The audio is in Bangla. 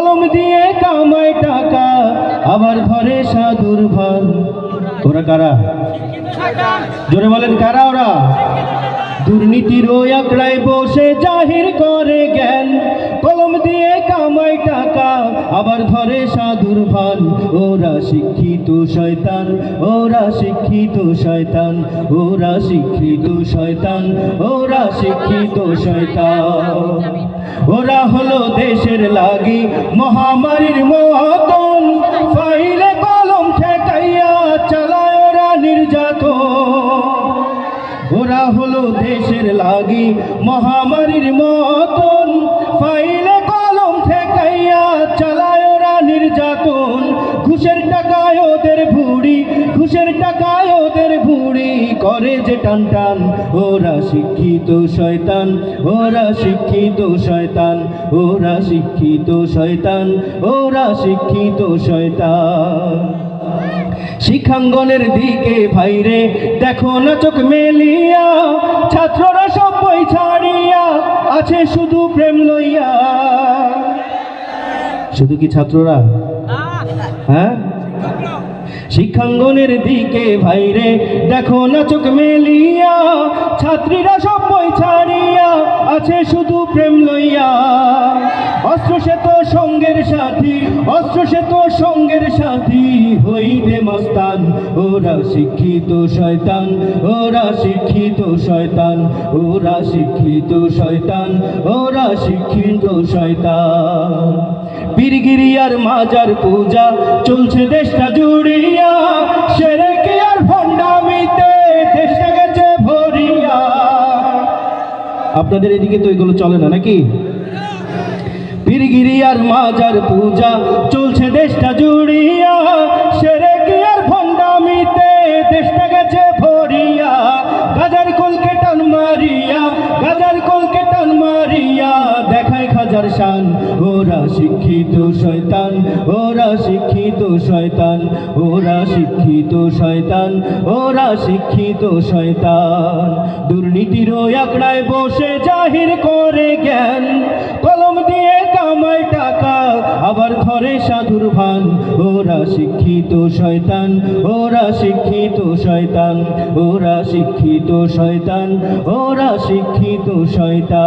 কলম দিয়ে কামায় টাকা আবার ধরে সাধুর ভান। ওরা কারা? জোরে বলেন, কারা ওরা? দুর্নীতির আঁকড়ায় বসে জাহির করে জ্ঞান। কলম দিয়ে কামাই টাকা আবার ধরে সাধুর ভান। ওরা শিক্ষিত শয়তান, ওরা শিক্ষিত শয়তান, ওরা শিক্ষিত শয়তান, ওরা শিক্ষিত শয়তান। ওরা হলো দেশের লাগি মহামারীর মতন। ফাইলে কলম ঠেকাইয়া চালায় ওরা নির্যাতন। ওরা হলো দেশের লাগি মহামারীর মতন। ফাইলে করে যে টান টান ওরা শিক্ষিত শয়তান ওরা শিক্ষিত শয়তান ওরা শিক্ষিত শয়তান ওরা শিক্ষিত শয়তান। শিক্ষাঙ্গনের দিকে ভাইরে দেখো না চোখ মেলিয়া ছাত্ররা সব বই ছাড়িয়া আছে শুধু প্রেম লইয়া। শুধু কি ছাত্ররা? হ্যাঁ? শিক্ষাঙ্গনের দিকে ভাইরে দেখো না চোখ মেলিয়া, ছাত্রীরা সব বই ছাড়িয়া আছে শুধু প্রেম লইয়া। অস্ত্র সে তো সঙ্গের সাথী, অস্ত্র সে তো সঙ্গের সাথী। হইবে মস্তান, ওরা শিক্ষিত শয়তান, ওরা শিক্ষিত শয়তান, ওরা শিক্ষিত শয়তান, ওরা শিক্ষিত শয়তান। বীরগিরিয়ার মাজার পূজা, চলছে দেশটা জুড়িয়া। আপনাদের এদিকে তো এগুলো চলে না নাকি? পীরগিরিয়ার মাজার পূজা চলছে দেশটা জুড়িয়া। খাজার শান ওরা শিক্ষিত শয়তান, ওরা শিক্ষিত শয়তান, ওরা শিক্ষিত শয়তান, ওরা শিক্ষিত শয়তান। দুর্নীতির ওই আঁকড়ায় বসে জাহির করে জ্ঞান, কলম দিয়ে কামায় টাকা, আবার ধরে সাধুর ভান। ওরা শিক্ষিত শয়তান, ওরা শিক্ষিত শয়তান, ওরা শিক্ষিত শয়তান, ওরা শিক্ষিত শয়তান।